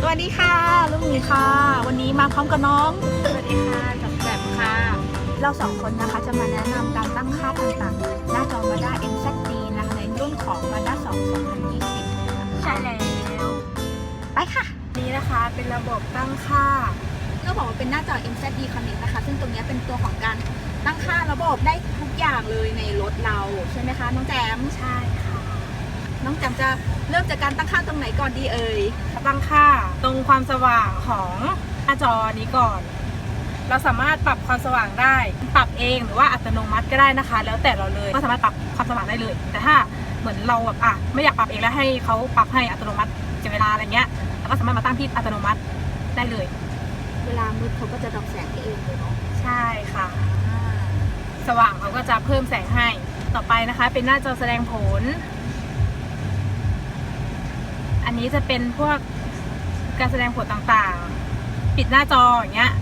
สวัสดีค่ะลูกหมีค่ะ วันนี้มาพร้อมกับน้อง สวัสดีค่ะจับแบบค่ะ เราสองคนนะคะจะมาแนะนำการตั้งค่าต่างๆ หน้าจอ Mazda MZ-D นะคะในรุ่นของ Mazda 2 2020ใช่แล้วไปค่ะ นี่นะคะเป็นระบบตั้งค่าก็บอกว่าเป็นหน้าจอ MZ-D Connect นะคะ ซึ่งตรงเนี้ยเป็นตัวของการตั้งค่าระบบได้ทุกอย่างเลยในรถเรา ใช่ไหมคะ น้องแจมใช่ค่ะ น้องแจมจะเริ่มจากการตั้งค่าตรงไหนก่อนดีเอ่ยตั้งค่าตรงความสว่างของหน้าจอนี้ก่อน เราสามารถปรับความสว่างได้ ปรับเองหรือว่าอัตโนมัติก็ได้นะคะ แล้วแต่เราเลยก็สามารถปรับความสว่างได้เลย แต่ถ้าเหมือนเราแบบอะไม่อยากปรับเองแล้วให้เขาปรับให้อัตโนมัติเสียเวลาอะไรเงี้ยเราก็สามารถมาตั้งที่อัตโนมัติได้เลย เวลามืดเขาก็จะดับแสงให้เองเลยเนาะใช่ค่ะอ่าสว่างเขาก็จะเพิ่มแสงให้ต่อไปนะคะ เป็นหน้าจอแสดงผล อันนี้จะเป็นพวกการแสดงผลต่างๆ ปิดหน้าจออย่างเงี้ย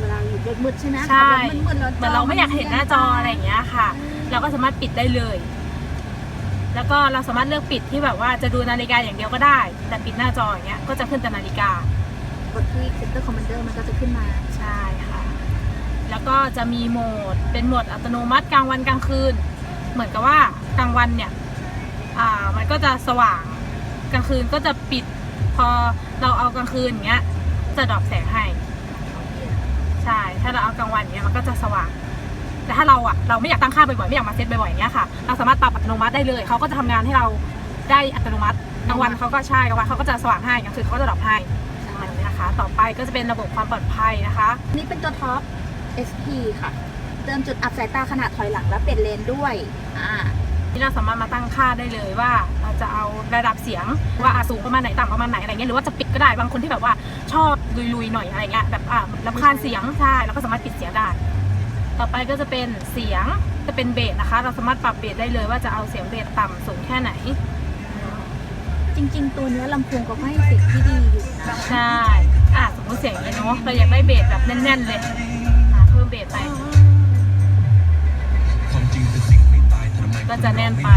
เวลาอยู่มืดๆใช่ไหมใช่ขับรถมืดๆแล้วเหมือนเราไม่อยากเห็นหน้าจออะไรอย่างเงี้ยค่ะ เราก็สามารถปิดได้เลย แล้วก็เราสามารถเลือกปิดที่แบบว่าจะดูนาฬิกาอย่างเดียวก็ได้ แต่ปิดหน้าจออย่างเงี้ยก็จะขึ้นแต่นาฬิกากดที่ Center Commander มันก็จะขึ้นมาใช่ค่ะ แล้วก็จะมีโหมดเป็นโหมดอัตโนมัติกลางวันกลางคืน เหมือนกับว่ากลางวันเนี่ยอ่ามันก็จะสว่างก ลางคืนก็จะปิด พอเราเอากลางคืนอย่างเงี้ย จะดรอปแสงให้ ใช่ ถ้าเราเอากลางวันอย่างเงี้ยมันก็จะสว่าง แต่ถ้าเราอะเราไม่อยากตั้งค่าบ่อยๆไม่อยากมาเซตบ่อยๆอย่างเงี้ยค่ะ เราสามารถปรับอัตโนมัติได้เลยเขาก็จะทำงานให้เราได้อัตโนมัติกลางวันเขาก็ใช่กลางวันเขาก็จะสว่างให้กลางคืนเขาก็จะดรอปให้อันนี้นะคะ ต่อไปก็จะเป็นระบบความปลอดภัยนะคะ นี่เป็นตัวท็อป SP ค่ะ เติมจุดอับสายตาขนาดถอยหลังและเปลี่ยนเลนด้วย อ่า ที่เราสามารถมาตั้งค่าได้เลยว่าเราจะเอาระดับเสียงว่าอะสูงประมาณไหนต่ำประมาณไหนอะไรเงี้ยหรือว่าจะปิดก็ได้บางคนที่แบบว่าชอบลุยๆหน่อยอะไรเงี้ยแบบอะรำคาญเสียงใช่เราก็สามารถปิดเสียงได้ ต่อไปก็จะเป็นเสียงจะเป็นเบสนะคะ เราสามารถปรับเบสได้เลยว่าจะเอาเสียงเบสต่ำสูงแค่ไหน จริง ๆ ตัวเนี้ยลำโพงก็ให้เสียงที่ดีอยู่นะใช่อะสมมติเสียงอย่างนี้เนาะเราอยากได้เบสแบบแน่นๆเลย ก็จะแน่นไป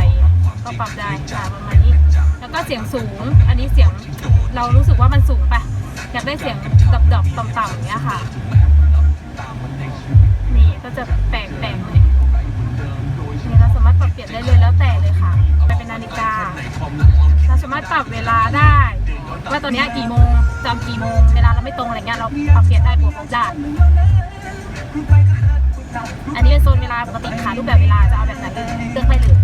ก็ปรับได้ค่ะประมาณนี้ แล้วก็เสียงสูง อันนี้เสียงเรารู้สึกว่ามันสูงไปอยากได้เสียงดับๆต่ำๆอย่างเงี้ยค่ะ นี่ก็จะแปลกๆเลยนี่เราสามารถปรับเปลี่ยนได้เลยแล้วแต่เลยค่ะไปเป็นนาฬิกา เราสามารถปรับเวลาได้ ว่าตอนนี้กี่โมงจำกี่โมง เวลาเราไม่ตรงอะไรเงี้ยเราปรับเปลี่ยนได้บวกลบได้ อันนี้เป็นโซนเวลาปกติค่ะรูปแบบเวลาจะเอาแบบไหนเลือกได้เลย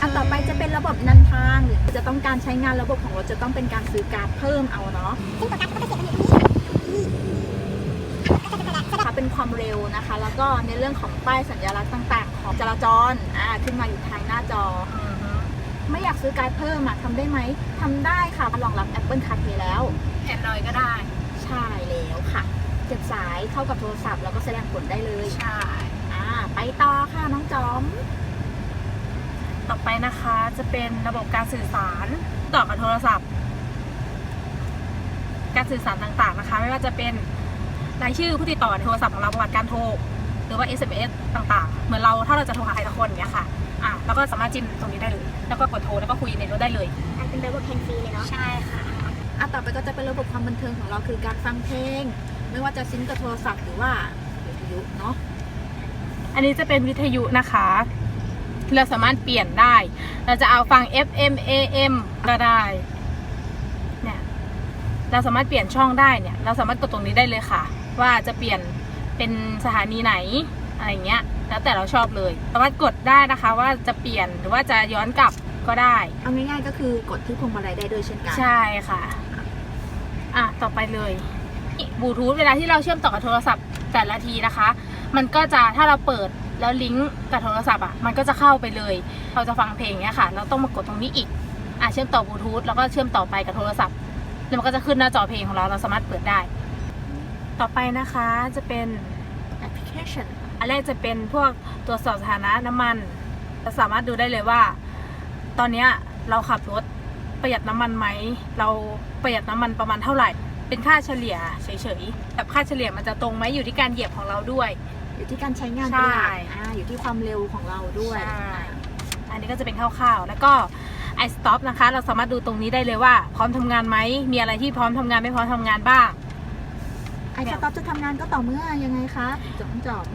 อันต่อไปจะเป็นระบบนันทางหรือจะต้องการใช้งานระบบของรถจะต้องเป็นการซื้อการ์ดเพิ่มเอาเนาะซึ่งตัวการ์ดก็จะเขียนอยู่ที่เป็นความเร็วนะคะ แล้วก็ในเรื่องของป้ายสัญลักษณ์ต่าง ๆ ของจราจรอ่าขึ้นมาอยู่ทางหน้าจอ ไม่อยากซื้อการ์ดเพิ่มอะทำได้ไหมทำได้ค่ะรองรับ Apple CarPlay แล้วแอนดรอยก็ได้ ใช่แล้วค่ะเก็บสายเข้ากับโทรศัพท์แล้วก็แสดงผลได้เลยใช่อ่าไปต่อค่ะน้องจอม ต่อไปนะคะจะเป็นระบบการสื่อสารต่อกับโทรศัพท์ การสื่อสารต่างๆนะคะ ไม่ว่าจะเป็นรายชื่อผู้ติดต่อในโทรศัพท์ของเราประวัติการโทรหรือว่า SMS ต่างๆ เหมือนเราถ้าเราจะโทรหาใครสักคนอย่างเงี้ยค่ะอะเราก็สามารถจิ้มตรงนี้ได้เลย แล้วก็กดโทรแล้วก็คุยในรถได้เลยอันเป็นระบบเพลงฟรีเลยเนาะใช่ค่ะอะต่อไปก็จะเป็นระบบความบันเทิงของเราคือการฟังเพลง ไม่ว่าจะซิงก์กับโทรศัพท์หรือว่าวิทยุเนาะอันนี้จะเป็นวิทยุนะคะ เราสามารถเปลี่ยนได้ เราจะเอาฟัง FM AM ก็ได้เนี่ยเราสามารถเปลี่ยนช่องได้เนี่ย เราสามารถกดตรงนี้ได้เลยค่ะ ว่าจะเปลี่ยนเป็นสถานีไหนอะไรเงี้ย แล้วแต่เราชอบเลยสามารถกดได้นะคะว่าจะเปลี่ยนหรือว่าจะย้อนกลับก็ได้ เอาง่ายๆก็คือกดที่พวงมาลัยได้ด้วยเช่นกัน ใช่ค่ะ อะ ต่อไปเลย บลูทูธเวลาที่เราเชื่อมต่อกับโทรศัพท์แต่ละทีนะคะ มันก็จะถ้าเราเปิดแล้วลิงก์กับโทรศัพท์อะมันก็จะเข้าไปเลย เราจะฟังเพลงเนี้ยค่ะ เราต้องมากดตรงนี้อีกอะเชื่อมต่อบลูทูธแล้วก็เชื่อมต่อไปกับโทรศัพท์แล้วมันก็จะขึ้นหน้าจอเพลงของเราเราสามารถเปิดได้ ต่อไปนะคะจะเป็นแอปพลิเคชันอันแรกจะเป็นพวกตรวจสอบสถานะน้ำมันเราสามารถดูได้เลยว่า ตอนเนี้ยเราขับรถประหยัดน้ำมันไหม เราประหยัดน้ำมันประมาณเท่าไหร่ เป็นค่าเฉลี่ยเฉยๆแบบค่าเฉลี่ยมันจะตรงไหมอยู่ที่การเหยียบของเราด้วย อยู่ที่การใช้งานใช่เป็นหลักอ่าอยู่ที่ความเร็วของเราด้วย ใช่ อันนี้ก็จะเป็นคร่าวๆ แล้วก็ไอ iStop นะคะ เราสามารถดูตรงนี้ได้เลยว่า พร้อมทำงานไหม มีอะไรที่พร้อมทำงานไม่พร้อมทำงานบ้าง ไอสต็อปจะทำงานก็ต่อเมื่อยังไงคะจอมจอม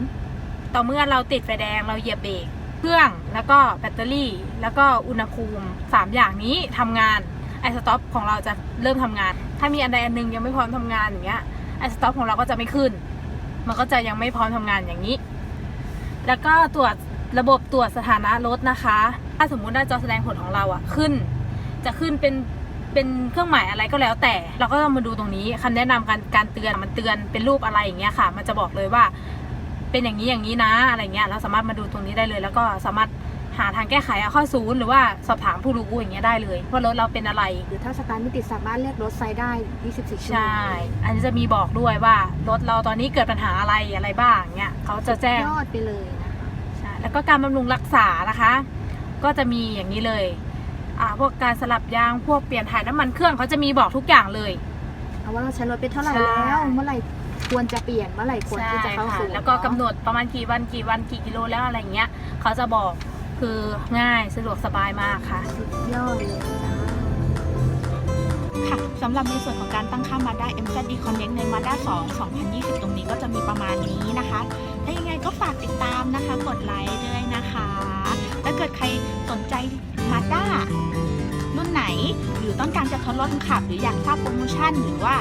ต่อเมื่อเราติดไฟแดงเราเหยียบเบรกเครื่องแล้วก็แบตเตอรี่ แล้วก็อุณหภูมิ 3 อย่างนี้ทำงานไอสต็อปของเราจะเริ่มทำงาน ถ้ามีอันใดอันหนึ่งยังไม่พร้อมทำงานอย่างเงี้ยไอสต็อปของเราก็จะไม่ขึ้น มันก็จะยังไม่พร้อมทำงานอย่างนี้ แล้วก็ตรวจระบบตรวจสถานะรถนะคะ ถ้าสมมุติหน้าจอแสดงผลของเราอะขึ้น จะขึ้นเป็นเป็นเครื่องหมายอะไรก็แล้วแต่ เราก็ต้องมาดูตรงนี้คำแนะนำการการเตือนมันเตือนเป็นรูปอะไรอย่างเงี้ยค่ะ มันจะบอกเลยว่าเป็นอย่างนี้อย่างนี้นะอะไรเงี้ยเราสามารถมาดูตรงนี้ได้เลย แล้วก็สามารถ หาทางแก้ไขเอาเข้าศูนย์หรือว่าสอบถามผู้รู้อย่างเงี้ยได้เลยว่ารถเราเป็นอะไร หรือถ้าสตาร์ทไม่ติดสามารถเรียกรถไซด์ได้ 24 ชั่วโมงใช่ อันนี้จะมีบอกด้วยว่ารถเราตอนนี้เกิดปัญหาอะไรอะไรบ้างเงี้ยเขาจะแจ้งยอดไปเลยนะคะใช่แล้วก็การบำรุงรักษานะคะ ก็จะมีอย่างนี้เลยอ่าพวกการสลับยางพวกเปลี่ยนถ่ายน้ำมันเครื่องเขาจะมีบอกทุกอย่างเลยเอาว่าเราใช้รถไปเท่าไหร่ใช่แล้วเมื่อไหร่ควรจะเปลี่ยนเมื่อไหร่ควรที่จะเข้าใช่สู่ค่ะแล้วก็กำหนดประมาณกี่วันกี่วันกี่กิโลแล้วอะไรเงี้ยเขาจะบอก คือง่ายสะดวกสบายมากค่ะสุดยอดเลยค่ะสำหรับในส่วนของการตั้งค่า Mazda MZD Connect ใน Mazda 2 2020 ตรงนี้ก็จะมีประมาณนี้นะคะ ถ้ายังไงก็ฝากติดตามนะคะ กดไลค์ด้วยนะคะ ถ้าเกิดใครสนใจ Mazda รุ่นไหน หรือต้องการจะทดลองขับ หรืออยากทราบโปรโมชั่น หรือว่า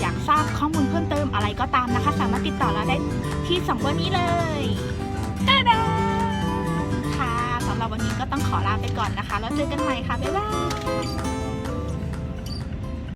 อยากทราบข้อมูลเพิ่มเติมอะไรก็ตามนะคะ สามารถติดต่อเราได้ที่สองเบอร์นี้เลยตาดา วันนี้ก็ต้องขอลาไปก่อนนะคะ แล้วเจอกันใหม่ค่ะ บ๊ายบาย